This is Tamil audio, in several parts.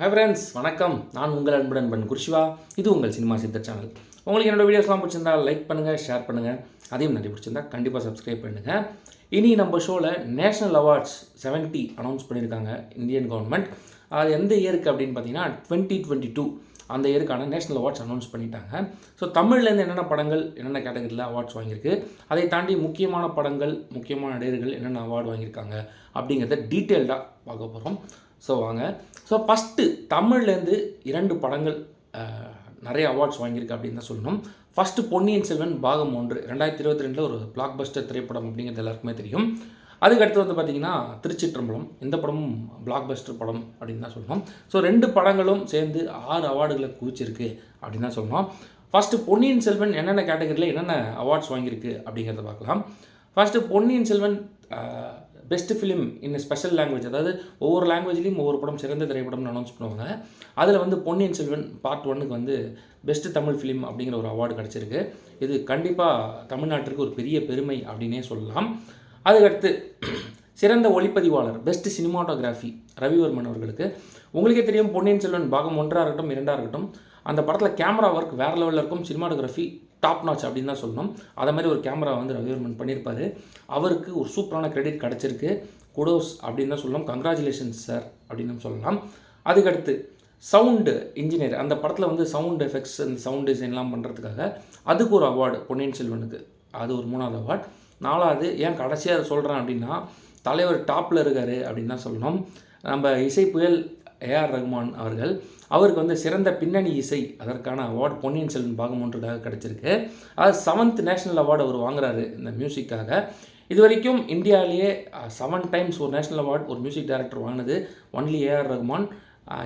ஹாய் ஃப்ரெண்ட்ஸ் வணக்கம். நான் உங்கள் அன்புடன் பன் குருஷிவா. இது உங்கள் சினிமா சித்த சேனல் உங்களுக்கு என்னோட வீடியோஸ்லாம் பிடிச்சிருந்தா லைக் பண்ணுங்கள் ஷேர் பண்ணுங்கள் அதையும் நிறைய பிடிச்சிருந்தா கண்டிப்பாக சப்ஸ்கிரைப் பண்ணுங்கள் இனி நம்ம ஷோவில் நேஷனல் அவார்ட்ஸ் 70 அனௌன்ஸ் பண்ணியிருக்காங்க இந்தியன் கவர்மெண்ட் அது எந்த இயருக்கு அப்படின்னு பார்த்தீங்கன்னா டுவெண்ட்டி டுவெண்ட்டி டூ அந்த இயருக்கான நேஷனல் அவார்ட்ஸ் அனௌன்ஸ் பண்ணிட்டாங்க. ஸோ தமிழ்லேருந்து என்னென்ன படங்கள் என்னென்ன கேட்டகரியில் அவார்ட்ஸ் வாங்கியிருக்கு அதை தாண்டி முக்கியமான படங்கள் முக்கியமான நடிகர்கள் என்னென்ன அவார்டு வாங்கியிருக்காங்க அப்படிங்கிறத டீட்டெயில்டாக பார்க்க போகிறோம் ஸோ வாங்க. ஸோ ஃபஸ்ட்டு தமிழ்லேருந்து இரண்டு படங்கள் நிறைய அவார்ட்ஸ் வாங்கியிருக்கு அப்படின்னு தான் சொல்லணும். ஃபஸ்ட்டு பொன்னியின் செல்வன் பாகம் ஒன்று. ரெண்டாயிரத்தி இருபத்தி ரெண்டில் ஒரு பிளாக் பஸ்டர் திரைப்படம் அப்படிங்கிறது எல்லாருக்குமே தெரியும். அதுக்கு அடுத்து வந்து பார்த்திங்கன்னா திருச்சிற்றம்பலம். இந்த படமும் பிளாக் பஸ்டர் படம் அப்படின்னு தான் சொல்லணும். ஸோ ரெண்டு படங்களும் சேர்ந்து ஆறு அவார்டுகளை குவிச்சிருக்கு அப்படின்னு தான் சொல்லணும். ஃபஸ்ட்டு பொன்னியின் செல்வன் என்னென்ன கேட்டகரியில் என்னென்ன அவார்ட்ஸ் வாங்கியிருக்கு அப்படிங்கிறத பார்க்கலாம். First Ponniyin Selvan best film in special language அதாவது ஒவ்வொரு லாங்குவேஜ்லேயும் ஒவ்வொரு படம் சிறந்த திரைப்படம்னு அனௌன்ஸ் பண்ணுவாங்க. அதில் வந்து பொன்னியின் செல்வன் பார்ட் ஒன்னுக்கு வந்து பெஸ்ட் தமிழ் ஃபிலிம் அப்படிங்கிற ஒரு அவார்டு கிடச்சிருக்கு. இது கண்டிப்பாக தமிழ்நாட்டிற்கு ஒரு பெரிய பெருமை அப்படின்னே சொல்லலாம். அதுக்கடுத்து சிறந்த ஒளிப்பதிவாளர் பெஸ்ட் சினிமாட்டோகிராஃபி ரவிவர்மன் அவர்களுக்கு. உங்களுக்கே தெரியும் பொன்னியின் செல்வன் பாகம் ஒன்றாக இருக்கட்டும் இரண்டாக இருக்கட்டும் அந்த படத்தில் கேமரா ஒர்க் வேறு லெவலில் இருக்கும் சினிமாட்டோகிராஃபி டாப் நாச் அப்படின்னு தான் சொல்லணும். அதை மாதிரி ஒரு கேமரா வந்து ரவிவர்மன் பண்ணியிருப்பாரு. அவருக்கு ஒரு சூப்பரான கிரெடிட் கிடச்சிருக்கு. குடோஸ் அப்படின்னு தான் சொல்லணும். கங்க்ராச்சுலேஷன்ஸ் சார் அப்படின்னு சொல்லலாம். அதுக்கடுத்து சவுண்டு இன்ஜினியர் அந்த படத்தில் வந்து சவுண்ட் எஃபெக்ட்ஸ் அந்த சவுண்ட் டிசைன்லாம் பண்ணுறதுக்காக அதுக்கு ஒரு அவார்டு பொன்னியின் செல்வனுக்கு. அது ஒரு மூணாவது அவார்ட் நாலாவது ஏன் கடைசியாக அதை சொல்கிறேன் அப்படின்னா தலைவர் டாப்பில் இருக்கார் அப்படின்னு தான் சொல்லணும். நம்ம இசை புயல் ஏஆர் ரகுமான் அவர்கள். அவருக்கு வந்து சிறந்த பின்னணி இசை அதற்கான அவார்டு பொன்னியின் செல்வன் பாகம் ஒன்றுக்காக கிடச்சிருக்கு. அது செவன்த் நேஷனல் அவார்டு அவர் வாங்குறாரு இந்த மியூசிக்காக இது வரைக்கும் இந்தியாவிலேயே செவன் டைம்ஸ் ஒரு நேஷனல் அவார்டு ஒரு மியூசிக் டைரக்டர் வாங்கினது ஒன்லி ஏஆர் ரகுமான்.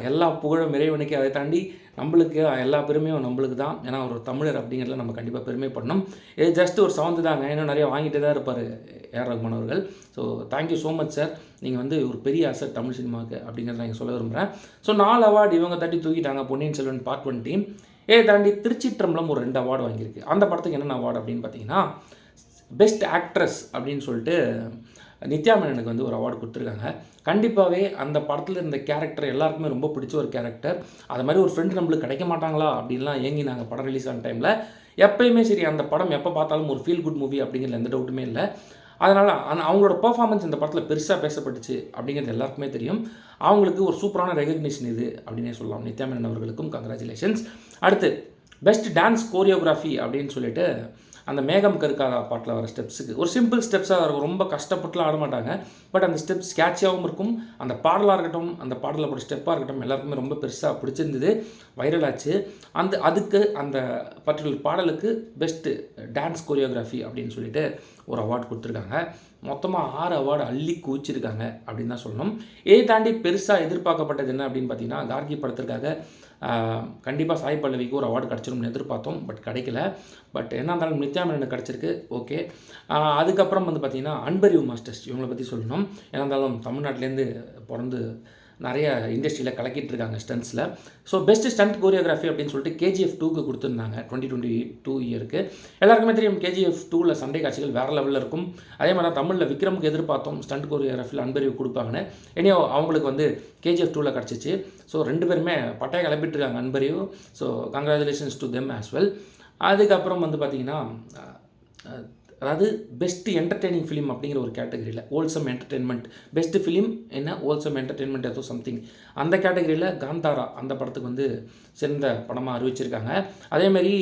எல்லா புகழும் இறைவனுக்கே அதை தாண்டி நம்மளுக்கு எல்லா பெருமையும் நம்மளுக்கு தான். ஏன்னா ஒரு தமிழர் அப்படிங்கிறதுல நம்ம கண்டிப்பாக பெருமை பண்ணணும் இது ஜஸ்ட் ஒரு செவன்த்து தாங்க. இன்னும் நிறைய வாங்கிட்டு தான் இருப்பார் ஏஆர் ரகுமான் அவர்கள். So thank you so much sir நீங்கள் வந்து ஒரு பெரிய அசர் தமிழ் சினிமாவுக்கு அப்படிங்கிறத நான் சொல்ல விரும்புகிறேன் ஸோ நாலு அவார்டு இவங்க தட்டி தூக்கிட்டாங்க Ponniyin Selvan part one team ஏ தாண்டி திருச்சிற்றம்பலம் ஒரு ரெண்டு அவார்டு வாங்கியிருக்கு. அந்த படத்துக்கு என்னென்ன அவார்டு அப்படின்னு பார்த்தீங்கன்னா பெஸ்ட் ஆக்ட்ரஸ் அப்படின்னு சொல்லிட்டு நித்யா மேனனுக்கு வந்து ஒரு அவார்டு கொடுத்துருக்காங்க. கண்டிப்பாகவே அந்த படத்தில் இருந்த கேரக்டர் எல்லாருக்குமே ரொம்ப பிடிச்ச ஒரு கேரக்டர் அது மாதிரி ஒரு ஃப்ரெண்டு நம்மளுக்கு கிடைக்க மாட்டாங்களா அப்படின்லாம் ஏங்கினாங்க படம் ரிலீஸ் ஆன டைமில் எப்பயுமே சரி அந்த படம் எப்போ பார்த்தாலும் ஒரு ஃபீல் குட் மூவி அப்படிங்கிற எந்த டவுட்டுமே இல்லை. அதனால் அந்த அவங்களோட பர்ஃபார்மன்ஸ் இந்த படத்தில் பெருசாக பேசப்பட்டுச்சு அப்படிங்கிறது எல்லாருக்குமே தெரியும். அவங்களுக்கு ஒரு சூப்பரான ரெகக்னிஷன் இது அப்படின்னே சொல்லலாம். நித்யா மேனன் அவர்களுக்கும் கங்க்ராச்சுலேஷன்ஸ் அடுத்து பெஸ்ட் டான்ஸ் கோரியோகிராஃபி அப்படின்னு சொல்லிட்டு அந்த மேகம் கருக்காதா பாட்டில் வர ஸ்டெப்ஸுக்கு ஒரு சிம்பிள் ஸ்டெப்ஸாக இருக்கும் ரொம்ப கஷ்டப்பட்டுலாம் ஆட மாட்டாங்க. பட் அந்த ஸ்டெப்ஸ் கேட்சியாகவும் இருக்கும். அந்த பாடலாக இருக்கட்டும் அந்த பாடலில் போட ஸ்டெப்பாக இருக்கட்டும் எல்லாருக்குமே ரொம்ப பெருசாக பிடிச்சிருந்தது. வைரல் ஆச்சு. அந்த அதுக்கு அந்த பர்டிகுலர் பாடலுக்கு பெஸ்ட்டு டான்ஸ் கோரியோகிராஃபி அப்படின்னு சொல்லிட்டு ஒரு அவார்டு கொடுத்துருக்காங்க. மொத்தமாக ஆறு அவார்டு அள்ளி குவிச்சிருக்காங்க அப்படின்னு தான் சொல்லணும். இதை தாண்டி பெருசாக எதிர்பார்க்கப்பட்டது என்ன அப்படின்னு பார்த்தீங்கன்னா கார்கி படத்திற்காக கண்டிப்பாக சாய் பல்லவிக்கு ஒரு அவார்டு கிடச்சிரும்னு எதிர்பார்த்தோம் பட் கிடைக்கல. பட் என்ன இருந்தாலும் நித்யா மேனன் கிடச்சிருக்கு ஓகே அதுக்கப்புறம் வந்து பார்த்திங்கன்னா அன்பரிவ் மாஸ்டர்ஸ் இவங்களை பற்றி சொல்லணும். என்ன இருந்தாலும் தமிழ்நாட்டிலேருந்து பிறந்து நிறைய இண்டஸ்ட்ரியில் கலக்கிட்டு இருக்காங்க ஸ்டன்ஸில் ஸோ பெஸ்ட் ஸ்டண்ட் கோரியோகிராஃபி அப்படின்னு சொல்லிட்டு கேஜிஎஃப் டூக்கு கொடுத்துருந்தாங்க. டுவெண்ட்டி டுவெண்ட்டி டூ இயருக்கு எல்லாருக்குமே தெரியும் கேஜிஎஃப் டூவில் சண்டை காட்சிகள் வேறு லெவலில் இருக்கும். அதே மாதிரி தான் தமிழில் விக்ரமுக்கு எதிர்பார்த்தோம் ஸ்டண்ட் கோரியோகிராஃபியில் அன்பறிவு கொடுப்பாங்கன்னு. இனியோ அவங்களுக்கு வந்து கேஜிஎஃப் டூவில் கிடச்சிச்சு. ஸோ ரெண்டு பேருமே பட்டையை கிளப்பிட்டு இருக்காங்க Anbariv. So congratulations to them as well அதுக்கப்புறம் வந்து பார்த்திங்கன்னா அதாவது பெஸ்ட் என்டர்டெய்னிங் ஃபிலிம் அப்படிங்கிற ஒரு கேட்டகரியில் ஓல்சம் என்டர்டெயின்மெண்ட் பெஸ்ட் ஃபிலிம் என்ன? ஓல்சம் என்டர்டெயின்மெண்ட் ஏதோ சம்திங் அந்த கேட்டகரியில் காந்தாரா அந்த படத்துக்கு வந்து சிறந்த படமாக அறிவிச்சிருக்காங்க. அதேமாதிரி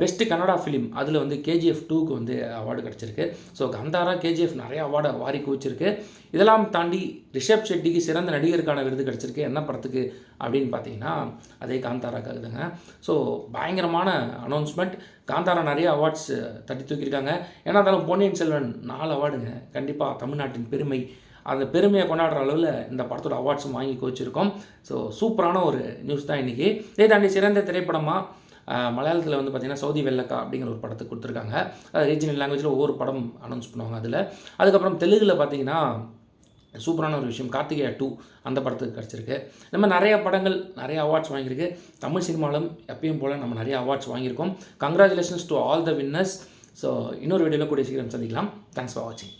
பெஸ்ட்டு கன்னடா ஃபிலிம் அதில் வந்து கேஜிஎஃப் டூக்கு வந்து அவார்டு கிடச்சிருக்கு. ஸோ கந்தாரா கேஜிஎஃப் நிறைய அவார்டை வாரி குவிச்சிருக்கு. இதெல்லாம் தாண்டி ரிஷப் ஷெட்டிக்கு சிறந்த நடிகருக்கான விருது கிடச்சிருக்கு. என்ன படத்துக்கு அப்படின்னு பார்த்தீங்கன்னா அதே காந்தாராக்காக தாங்க. ஸோ பயங்கரமான அனௌன்ஸ்மெண்ட் காந்தாரா நிறைய அவார்ட்ஸ் தட்டி தூக்கியிருக்காங்க. ஏன்னா இருந்தாலும் பொன்னியின் செல்வன் நாலு அவார்டுங்க கண்டிப்பாக தமிழ்நாட்டின் பெருமை. அந்த பெருமையை கொண்டாடுற அளவில் இந்த படத்தோட அவார்ட்ஸும் வாங்கி கோச்சிருக்கோம் ஸோ சூப்பரான ஒரு நியூஸ் தான் இன்றைக்கி இதே தாண்டி சிறந்த திரைப்படமாக மலையாளத்தில் வந்து பார்த்திங்கன்னா சவுதி வெள்ளக்கா அப்படிங்கிற ஒரு படத்தை கொடுத்துருக்காங்க. அது ரீஜனல் லாங்குவேஜில் ஒவ்வொரு படம் அனௌன்ஸ் பண்ணுவாங்க அதில். அதுக்கப்புறம் தெலுங்கில் பார்த்தீங்கன்னா சூப்பரான ஒரு விஷயம் கார்த்திகேயா டூ அந்த படத்துக்கு கிடச்சிருக்கு. இந்த மாதிரி நிறைய படங்கள் நிறைய அவார்ட்ஸ் வாங்கியிருக்கு. தமிழ் சினிமாவிலும் எப்பயும் போல் நம்ம நிறைய அவார்ட்ஸ் வாங்கியிருக்கோம். Congratulations to all the winners so இன்னொரு வீடியோவில் கூடிய சீக்கிரம் சந்திக்கலாம். தேங்க்ஸ் ஃபார் வாட்சிங்